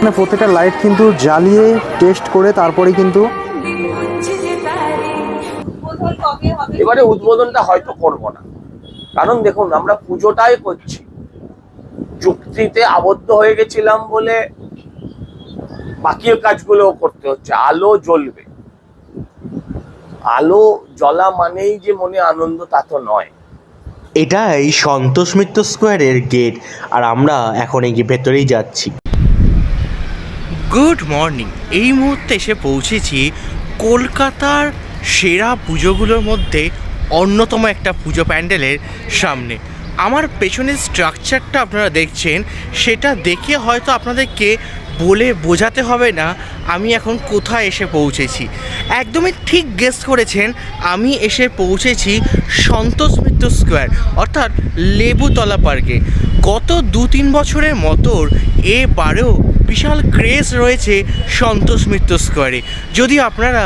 মানে প্রত্যেকটা লাইট কিন্তু জ্বালিয়ে টেস্ট করে তারপরে কিন্তু এবারে উদ্বোধনটা হয়তো করব না। কারণ দেখুন আমরা পুজোটাই করছি। চুক্তিতে আবদ্ধ হয়ে গেছিলাম বলে বাকি কাজগুলোও করতে হচ্ছে। আলো জ্বলবে। আলো জ্বলা মানেই যে মনে আনন্দ তা তো নয়। এটাই সন্তোষ মিত্র স্কোয়ারের গেট আর আমরা এখন এই ভেতরেই যাচ্ছি। গুড মর্নিং এই মুহূর্তে এসে পৌঁছেছি কলকাতার সেরা পুজোগুলোর মধ্যে অন্যতম একটা পুজো প্যান্ডেলের সামনে। আমার পেছনের স্ট্রাকচারটা আপনারা দেখছেন, সেটা দেখে হয়তো আপনাদেরকে বলে বোঝাতে হবে না আমি এখন কোথায় এসে পৌঁছেছি। একদমই ঠিক গেস করেছেন, আমি এসে পৌঁছেছি সন্তোষ মিত্র স্কোয়ার, অর্থাৎ লেবুতলা পার্কে। গত দু তিন বছরের মতোর এবারেও বিশাল ক্রেজ রয়েছে সন্তোষ মিত্র স্কোয়ারে। যদি আপনারা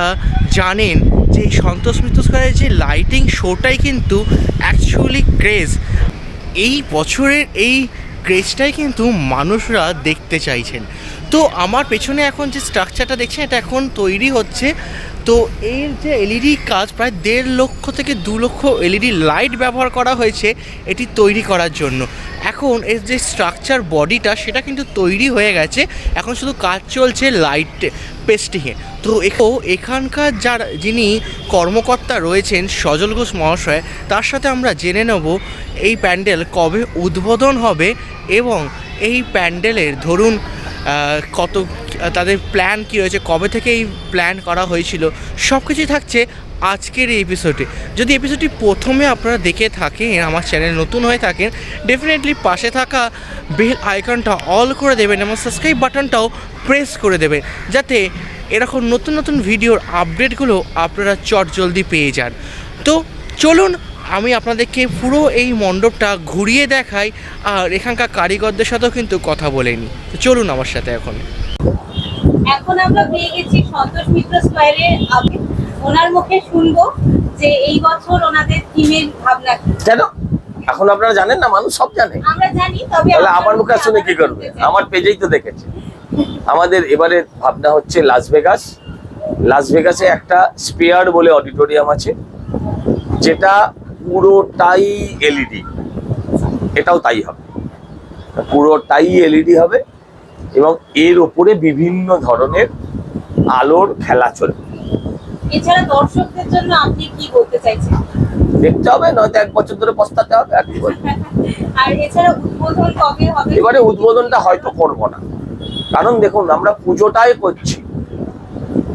জানেন যে এই সন্তোষ মিত্র স্কোয়ারের যে লাইটিং শোটাই কিন্তু অ্যাকচুয়ালি ক্রেজ এই বছরের এই ক্রেজটাই কিন্তু মানুষরা দেখতে চাইছেন। তো আমার পেছনে এখন যে স্ট্রাকচারটা দেখছেন, এটা এখন তৈরি হচ্ছে তো এর যে এলইডি কাজ প্রায় দেড় লক্ষ থেকে দু লক্ষ এলইডি লাইট ব্যবহার করা হয়েছে এটি তৈরি করার জন্য। এখন এর যে স্ট্রাকচার বডিটা সেটা কিন্তু তৈরি হয়ে গেছে। এখন শুধু কাজ চলছে লাইট পেস্টিংয়ে তো এখানকার যার যিনি কর্মকর্তা রয়েছেন সজল ঘোষ মহাশয়, তার সাথে আমরা জেনে নেব এই প্যান্ডেল কবে উদ্বোধন হবে এবং এই প্যান্ডেলের ধরুন কত, তাদের প্ল্যান কী রয়েছে, কবে থেকে এই প্ল্যান করা হয়েছিল সব কিছুই থাকছে আজকের এই এপিসোডে যদি এপিসোডটি প্রথমে আপনারা দেখে থাকেন, আমার চ্যানেল নতুন হয়ে থাকেন ডেফিনেটলি পাশে থাকা বেল আইকনটা অল করে দেবেন এবং সাবস্ক্রাইব বাটনটাও প্রেস করে দেবেন, যাতে এরকম নতুন নতুন ভিডিওর আপডেটগুলো আপনারা চট জলদি পেয়ে যান। তো চলুন আমি আপনাদেরকে পুরো এই মণ্ডপটা ঘুরিয়ে দেখাই আর এখানকার কারিগরদের সাথেও কিন্তু কথা বলে নিই। তো চলুন আমার সাথে এখন। এখন আমরা পেয়ে গেছি সন্তোষ মিত্র স্কোয়ারে। আগে ওনার মুখে শুনব যে এই বছর ওনাদের থিমের ভাবনা কি। কেন এখন আপনারা জানেন না মানুষ সব জানে। আমরা জানি তবে তাহলে আমার মুখে শুনে কি করবে? আমার পেজেই তো দেখেছে। আমাদের এবারে ভাবনা হচ্ছে লাস ভেগাস লাস ভেগাসে একটা স্পেয়ার বলে অডিটোরিয়াম আছে যেটা পুরোটাই এলইডি। এটাও তাই হবে। পুরোটাই এলইডি হবে এবং এর ওপরে বিভিন্ন ধরনের আলোর খেলা চলবে। এছাড়া দর্শকদের জন্য আপনি কি বলতে চাইছেন? দেখতে হবে নয়তো এক বছর ধরে পস্তাতে হবে আর কি বলব। আর এছাড়া উদ্বোধন কবে হবে? এবারে উদ্বোধনটা হয়তো করব না। কারণ দেখুন আমরা পুজোটাই করছি।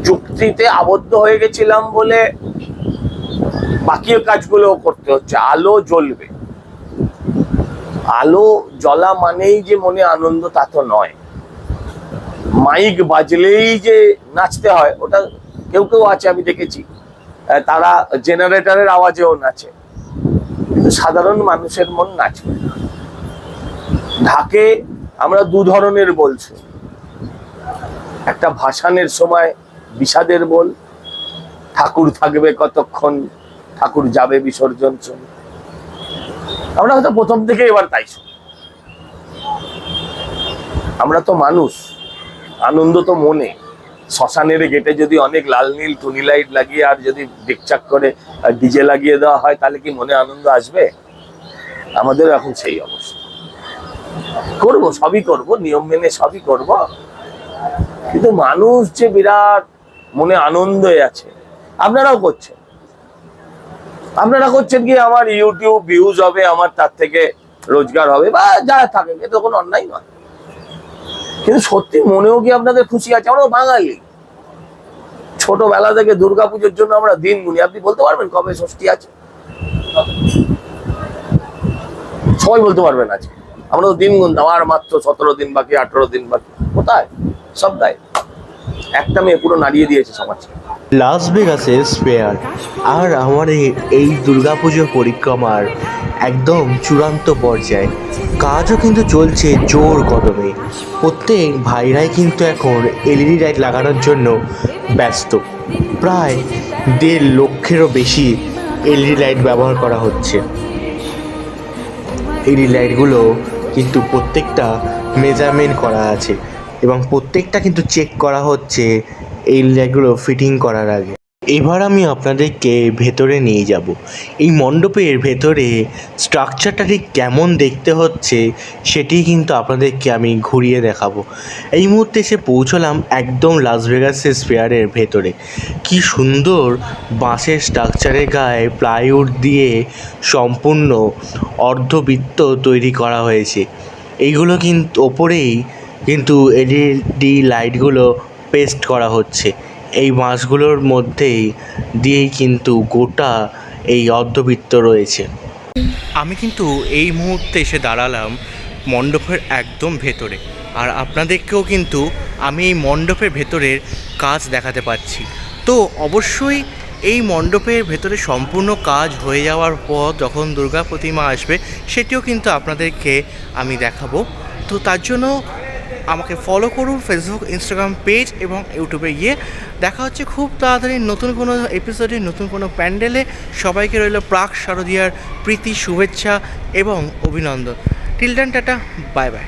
চুক্তিতে আবদ্ধ হয়ে গেছিলাম বলে বাকি কাজগুলোও করতে হচ্ছে, আলো জ্বলবে। আলো জ্বলা মানেই যে মনে আনন্দ তা তো নয়। মাইক বাজলেই যে নাচতে হয়, ওটা কেউ কেউ আছে, আমি দেখেছি। তারা জেনারেটরের আওয়াজেও নাচে। কিন্তু সাধারণ মানুষের মন নাচবে ঢাকে আমরা দু ধরনের বলছি। একটা ভাসানের সময় বিষাদের বল ঠাকুর থাকবে কতক্ষণ? ঠাকুর যাবে বিসর্জন শুনে আমরা হয়তো প্রথম থেকে এবার তাই। আমরা তো মানুষ, আনন্দ তো মনে। শ্মশানের গেটে যদি অনেক লাল নীল টুনি লাইট লাগিয়ে আর যদি ডিকচাক করে ডিজে লাগিয়ে দেওয়া হয়, তাহলে কি মনে আনন্দ আসবে? আমাদের এখন সেই অবস্থা। করব, সবই করব, নিয়ম মেনে সবই করব। কিন্তু মানুষ যে বিরাট মনে আনন্দে আছে আপনারাও করছেন। আপনারা করছেন কি, আমার ইউটিউব ভিউজ হবে, আমার তার থেকে রোজগার হবে, বা যা থাকে এটা কোনো অন্যায় নয়। কিন্তু সত্যি মনেও কি আপনাদের খুশি আছে? আমরা বাঙালি। ছোটবেলা থেকে দুর্গাপুজোর জন্য আমরা দিন গুনি। আপনি বলতে পারবেন কবে ষষ্ঠী আছে? সবাই বলতে পারবেন আজকে। আমরা তো দিন গুনতাম আর মাত্র সতেরো দিন বাকি, আঠেরো দিন বাকি। কোথায়? সব গায়ে একটা মেয়ে পুরো নাড়িয়ে দিয়েছে সমাজকে লাস ভেগাসের স্পেয়ার আর আমার এই- দুর্গাপুজো পরিক্রমার একদম চূড়ান্ত পর্যায়ে। কাজও কিন্তু চলছে জোর কদমে। প্রত্যেক ভাইরাই কিন্তু এখন এলইডি লাইট লাগানোর জন্য ব্যস্ত। প্রায় দেড় লক্ষেরও বেশি এলইডি লাইট ব্যবহার করা হচ্ছে। এলইডি লাইটগুলো কিন্তু প্রত্যেকটা মেজারমেন্ট করা আছে। এবং প্রত্যেকটা কিন্তু চেক করা হচ্ছে এই লেগগুলো ফিটিং করার আগে। এবার আমি আপনাদেরকে ভেতরে নিয়ে যাব। এই মণ্ডপের ভেতরে স্ট্রাকচারটা ঠিক কেমন দেখতে হচ্ছে সেটি কিন্তু আপনাদেরকে আমি ঘুরিয়ে দেখাবো। এই মুহূর্তে এসে পৌঁছলাম একদম লাস ভেগাসের স্পেয়ারের ভেতরে। কি সুন্দর বাঁশের স্ট্রাকচারের গায়ে প্লাইউড দিয়ে সম্পূর্ণ অর্ধবৃত্ত তৈরি করা হয়েছে। এইগুলো কিন্তু ওপরেই কিন্তু এলইডি লাইটগুলো পেস্ট করা হচ্ছে। এই বাঁশগুলোর মধ্যেই দিয়েই কিন্তু গোটা এই অর্ধবৃত্ত রয়েছে। আমি কিন্তু এই মুহূর্তে এসে দাঁড়ালাম মণ্ডপের একদম ভেতরে। আর আপনাদেরকেও কিন্তু আমি এই মণ্ডপের ভেতরের কাজ দেখাতে পাচ্ছি। তো অবশ্যই এই মণ্ডপের ভেতরে সম্পূর্ণ কাজ হয়ে যাওয়ার পর যখন দুর্গা প্রতিমা আসবে, সেটিও কিন্তু আপনাদেরকে আমি দেখাবো। তো তার জন্য আমাকে ফলো করুন ফেসবুক ইনস্টাগ্রাম পেজ এবং ইউটিউবে গিয়ে। দেখা হচ্ছে খুব তাড়াতাড়ি নতুন কোনো এপিসোডে নতুন কোনো প্যান্ডেলে সবাইকে রইল প্রাক শারদীয়ার প্রীতি, শুভেচ্ছা এবং অভিনন্দন। টিলডান টাটা বাই বাই